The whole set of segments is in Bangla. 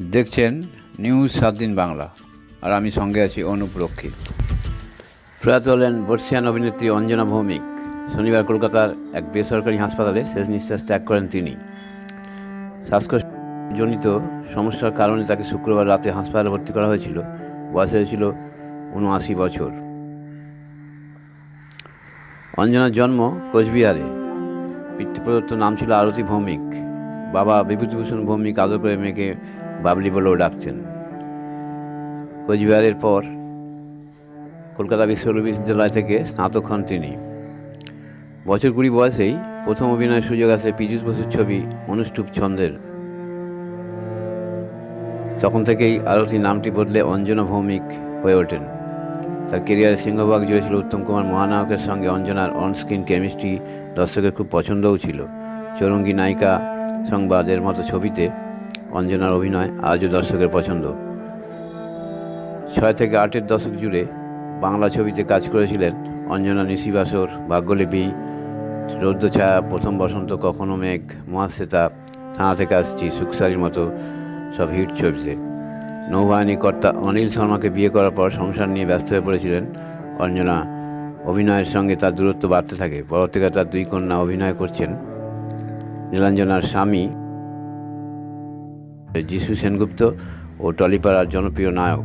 দেখছেন নিউজ সাত দিন বাংলা। আর আমি সঙ্গে আছি অনুপ রক্ষী। প্রয়াত হলেন বর্ষিয়ান অভিনেত্রী অঞ্জনা ভৌমিক। শনিবার কলকাতার এক বেসরকারি হাসপাতালে শেষ নিঃশ্বাস ত্যাগ করেন তিনি। শ্বাসকষ্টজনিত সমস্যার কারণে তাকে শুক্রবার রাতে হাসপাতালে ভর্তি করা হয়েছিল। বয়স হয়েছিল উনআশি বছর। অঞ্জনার জন্ম কোচবিহারে। পিতৃপ্রদত্ত নাম ছিল আরতি ভৌমিক। বাবা বিভূতিভূষণ ভৌমিক আদর করে মেয়েকে বাবলি বলেও ডাকছেন। কোচবিহারের পর কলকাতা বিশ্ববিদ্যালয় থেকে স্নাতক হন তিনি। বছর কুড়ি বয়সেই প্রথম অভিনয়ের সুযোগ আছে পীযূষ বসুর ছবি অনুষ্টুপ ছন্দের। তখন থেকেই আরতি নামটি বদলে অঞ্জনা ভৌমিক হয়ে ওঠেন। তার কেরিয়ারের সিংহভাগ জুড়ে ছিল উত্তম কুমার মহানায়কের সঙ্গে অঞ্জনার অনস্ক্রিন কেমিস্ট্রি দর্শকের খুব পছন্দও ছিল। চৌরঙ্গী নায়িকা সংবাদের মতো ছবিতে অঞ্জনার অভিনয় আজও দর্শকের পছন্দ। ছয় থেকে আটের দশক জুড়ে বাংলা ছবিতে কাজ করেছিলেন অঞ্জনা নিশিবাসর, ভাগ্যলিপি, রৌদ্রছায়া, প্রথম বসন্ত, কখনো মেঘ, মহাশ্বেতা, থানা থেকে আসছি সুখসারির মতো সব হিট ছবিতে। নৌবাহিনী কর্তা অনিল শর্মাকে বিয়ে করার পর সংসার নিয়ে ব্যস্ত হয়ে পড়েছিলেন অঞ্জনা। অভিনয়ের সঙ্গে তার দূরত্ব বাড়তে থাকে। পরবর্তীকালে তার দুই কন্যা অভিনয় করছেন নীলাঞ্জনার স্বামী, যিশু সেনগুপ্ত ও টলিপাড়ার জনপ্রিয় নায়ক।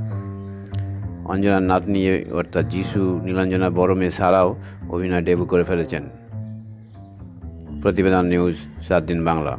অঞ্জনার নাতনি অর্থাৎ যিশু নীলাঞ্জনার বড় মেয়ে সারাও অভিনয় ডেবু করে ফেলেছেন। প্রতিবেদন নিউজ সাত দিন বাংলা।